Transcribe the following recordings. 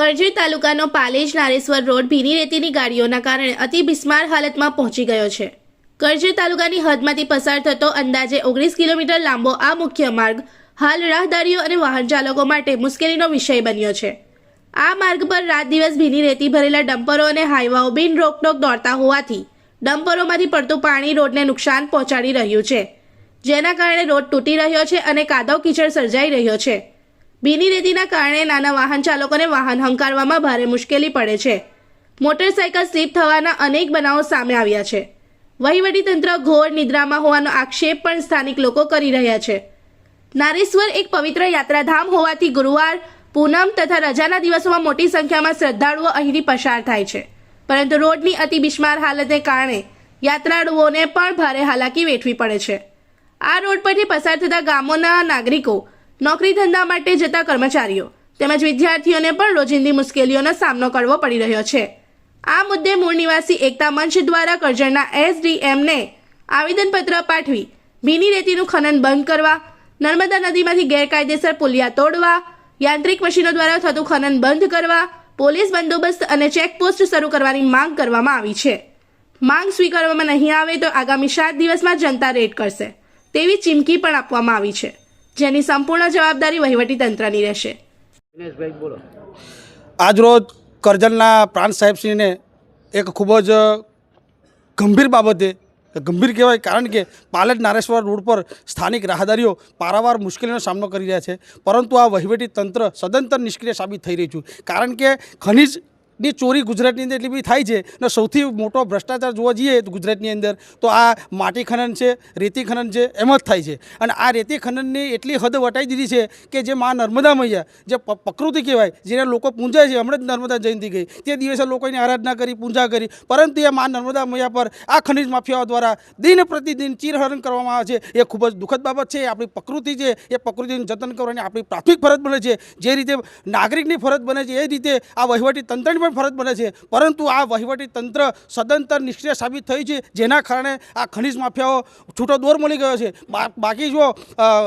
કરજણ તાલુકાનો પાલેજ નારેશ્વર રોડ ભીની રેતીની ગાડીઓના કારણે અતિ બિસ્માર હાલતમાં પહોંચી ગયો છે. કરજણ તાલુકાની હદમાંથી પસાર થતો અંદાજે ઓગણીસ કિલોમીટર લાંબો આ મુખ્ય માર્ગ હાલ રાહદારીઓ અને વાહન ચાલકો માટે મુશ્કેલીનો વિષય બન્યો છે. આ માર્ગ પર રાત દિવસ ભીની રેતી ભરેલા ડમ્પરો અને હાઈવાઓ બિન રોકટોક દોડતા હોવાથી ડમ્પરોમાંથી પડતું પાણી રોડને નુકસાન પહોંચાડી રહ્યું છે. જેના કારણે રોડ તૂટી રહ્યો છે અને કાદવ કીચડ સર્જાઈ રહ્યો છે. ભીની રેતીના કારણે નાના વાહન ચાલકોને વાહન હંકારવામાં ભારે મુશ્કેલી પડે છે. મોટરસાયકલ સ્લીપ થવાના અનેક બનાવો સામે આવ્યા છે. વહીવટીતંત્ર ઘોર નિદ્રામાં હોવાનો આક્ષેપ પણ સ્થાનિક લોકો કરી રહ્યા છે. નારેશ્વર એક પવિત્ર યાત્રાધામ હોવાથી ગુરુવાર, પૂનમ તથા રજાના દિવસોમાં મોટી સંખ્યામાં શ્રદ્ધાળુઓ અહીંથી પસાર થાય છે. પરંતુ રોડની અતિ બિસ્માર હાલતને કારણે યાત્રાળુઓને પણ ભારે હાલાકી વેઠવી પડે છે. આ રોડ પરથી પસાર થતા ગામોના નાગરિકો નોકરી ધંધા માટે જતા કર્મચારીઓ તેમજ વિદ્યાર્થીઓને પણ રોજિંદી મુશ્કેલીઓનો સામનો કરવો પડી રહ્યો છે. આ મુદ્દે મૂળ નિવાસી એકતા મંચ દ્વારા કરજણના એસડીએમને આવેદનપત્ર પાઠવી ભીની રેતીનું ખનન બંધ કરવા, નર્મદા નદીમાંથી ગેરકાયદેસર પુલિયા તોડવા, યાંત્રિક મશીનો દ્વારા થતું ખનન બંધ કરવા, પોલીસ બંદોબસ્ત અને ચેકપોસ્ટ શરૂ કરવાની માંગ કરવામાં આવી છે. માંગ સ્વીકારવામાં નહીં આવે તો આગામી સાત દિવસમાં જનતા રેડ કરશે, તેવી ચીમકી પણ આપવામાં આવી છે. જેની સંપૂર્ણ જવાબદારી વહીવટીતંત્રની રહેશે. આજરોજ કરજણના પ્રાંત સાહેબશ્રીને એક ખૂબ જ ગંભીર બાબતે ગંભીર કહેવાય કારણ કે પાલટ નારેશ્વર રોડ પર સ્થાનિક રાહદારીઓ પારાવાર મુશ્કેલીનો સામનો કરી રહ્યા છે. પરંતુ આ વહીવટી તંત્ર સદંતર નિષ્ક્રિય સાબિત થઈ રહ્યું છે. કારણ કે ખનિજ ની ચોરી ગુજરાતની અંદર એટલી બધી થાય છે અને સૌથી મોટો ભ્રષ્ટાચાર જોવા જઈએ ગુજરાતની અંદર તો આ માટી ખનન છે, રેતી ખનન છે, એમ જ થાય છે. અને આ રેતી ખનનની એટલી હદ વટાઈ દીધી છે કે જે મા નર્મદા મૈયા, જે પ્રકૃતિ કહેવાય, જેને લોકો પૂંજાય છે, હમણાં જ નર્મદા જયંતિ ગઈ. તે દિવસે લોકોની આરાધના કરી, પૂજા કરી, પરંતુ એ મા નર્મદા મૈયા પર આ ખનિજ માફિયાઓ દ્વારા દિન પ્રતિદિન ચીરહરણ કરવામાં આવે છે. એ ખૂબ જ દુઃખદ બાબત છે. આપણી પ્રકૃતિ છે. એ પ્રકૃતિનું જતન કરવાની આપણી પ્રાથમિક ફરજ બને છે. જે રીતે નાગરિકની ફરજ બને છે, એ રીતે આ વહીવટી તંત્રની પણ ફરજ બને છે. પરંતુ આ વહીવટી તંત્ર સદંતર નિષ્ક્રિય સાબિત થઈ છે, જેના કારણે આ ખનિજ માફિયાઓ છૂટો દોર મળી ગયો છે. બાકી જો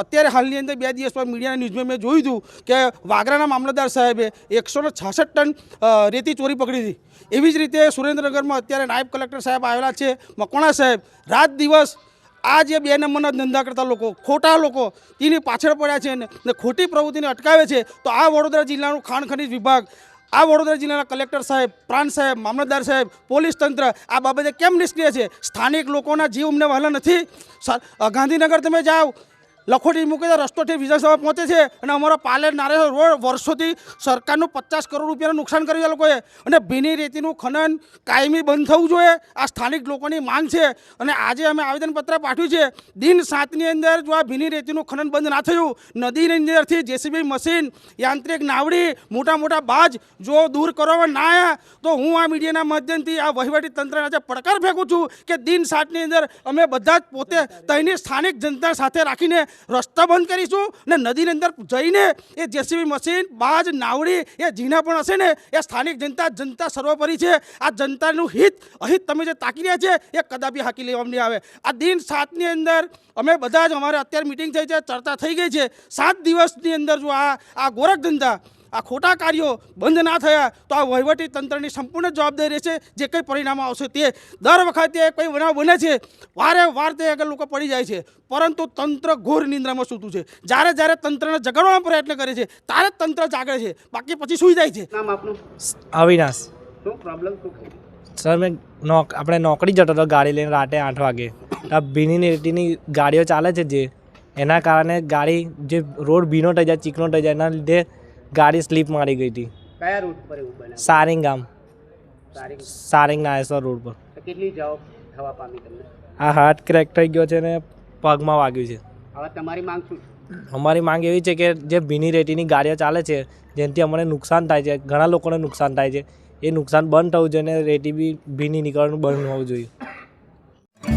અત્યારે હાલની અંદર બે દિવસ પર મીડિયાના ન્યૂઝમાં મેં જોયું હતું કે વાગરાના મામલતદાર સાહેબે એકસો ટન રેતી ચોરી પકડી હતી. એવી જ રીતે સુરેન્દ્રનગરમાં અત્યારે નાયબ કલેક્ટર સાહેબ આવેલા છે, મકવાણા સાહેબ. રાત દિવસ આ જે બે નંબરના ધંધા કરતા લોકો, ખોટા લોકો, તેની પાછળ પડ્યા છે ને ખોટી પ્રવૃત્તિને અટકાવે છે, તો આ વડોદરા જિલ્લાનું ખાણ ખનિજ વિભાગ આ વડોદરા જિલ્લાના કલેક્ટર સાહેબ, પ્રાંત સાહેબ, મામલતદાર સાહેબ, પોલીસ તંત્ર આ બાબતે કેમ નિષ્ક્રિય છે? સ્થાનિક લોકોના જીવ અમને વહાલા નથી. ગાંધીનગર તમે જાઓ લખોટી મૂકીને તો રસ્તો ઠેઠ વિધાનસભા પહોંચે છે અને અમારો પાલેર નારેશ્વર રોડ વર્ષોથી સરકારનું પચાસ કરોડ રૂપિયાનું નુકસાન કર્યું લોકોએ. અને ભીની રેતીનું ખનન કાયમી બંધ થવું જોઈએ. આ સ્થાનિક લોકોની માંગ છે. અને આજે અમે આવેદનપત્ર પાઠવ્યું છે. દિન સાતની અંદર જો આ ભીની રેતીનું ખનન બંધ ના થયું, નદીની અંદરથી જેસીબી મશીન, યાંત્રિક નાવડી, મોટા મોટા બાજ જો દૂર કરવામાં ના આવ્યા તો હું આ મીડિયાના માધ્યમથી આ વહીવટી તંત્રને આજે પડકાર ફેંકું છું કે દિન સાતની અંદર અમે બધા જ પોતે ત્યાંની સ્થાનિક જનતા સાથે રાખીને રસ્તા બંધ કરીશું ને નદીની અંદર જઈને એ જેસીબી મશીન, બાજ, નાવડી, એ ઝીણા પણ હશે ને, એ સ્થાનિક જનતા જનતા સર્વોપરી છે. આ જનતાનું હિત, અહિત તમે જે તાકી રહ્યા છે, એ કદાપી હાકી લેવામાં નહીં આવે. આ દિન સાતની અંદર અમે બધા જ અમારે અત્યારે મિટિંગ થઈ છે, ચર્ચા થઈ ગઈ છે. સાત દિવસની અંદર જો આ આ ગોરખ ધંધા આ ખોટા કાર્યો બંધ ના થયા તો આ વહીવટી તંત્રની સંપૂર્ણ જવાબદારી રહેશે. જે કંઈ પરિણામ આવશે તે દર વખતે કંઈ બનાવ બને છે વારે વાર તે આગળ લોકો પડી જાય છે. પરંતુ તંત્ર ઘોર નિંદ્રામાં સૂતું છે. જ્યારે જ્યારે તંત્રને જગાડવાનો પ્રયત્ન કરે છે ત્યારે તંત્ર જાગે છે. બાકી પછી સૂઈ જાય છે. નામ આપનું? અવિનાશ. શું પ્રોબ્લેમ શું સર મેં નોક આપણે નોકરી જતો હતો ગાડી લઈને રાતે આઠ વાગે. આ ભીની રેતીની ગાડીઓ ચાલે છે જે. એના કારણે ગાડી જે રોડ ભીનો થઈ જાય ચીકણો થઈ જાય એના લીધે ગાડી સ્લીપ મારી ગઈ હતી. કયા રૂટ પર એવું બન્યું સારિંગ ગામ સારી સારિંગ નાયેશ્વર રોડ પર કેટલી જવાબ થવા પામી તમને? આ હાર્ટ ક્રેક થઈ ગયો છે ને પગમાં વાગ્યું છે. હવે તમારી માંગ શું અમારી માંગ એવી છે કે જે ભીની રેતીની ગાડીઓ ચાલે છે જેનાથી અમને નુકસાન થાય છે ઘણા લોકોને નુકસાન થાય છે. એ નુકસાન બંધ થવું જોઈએ અને રેતી બી ભીની નીકળવાનું બંધ હોવું જોઈએ.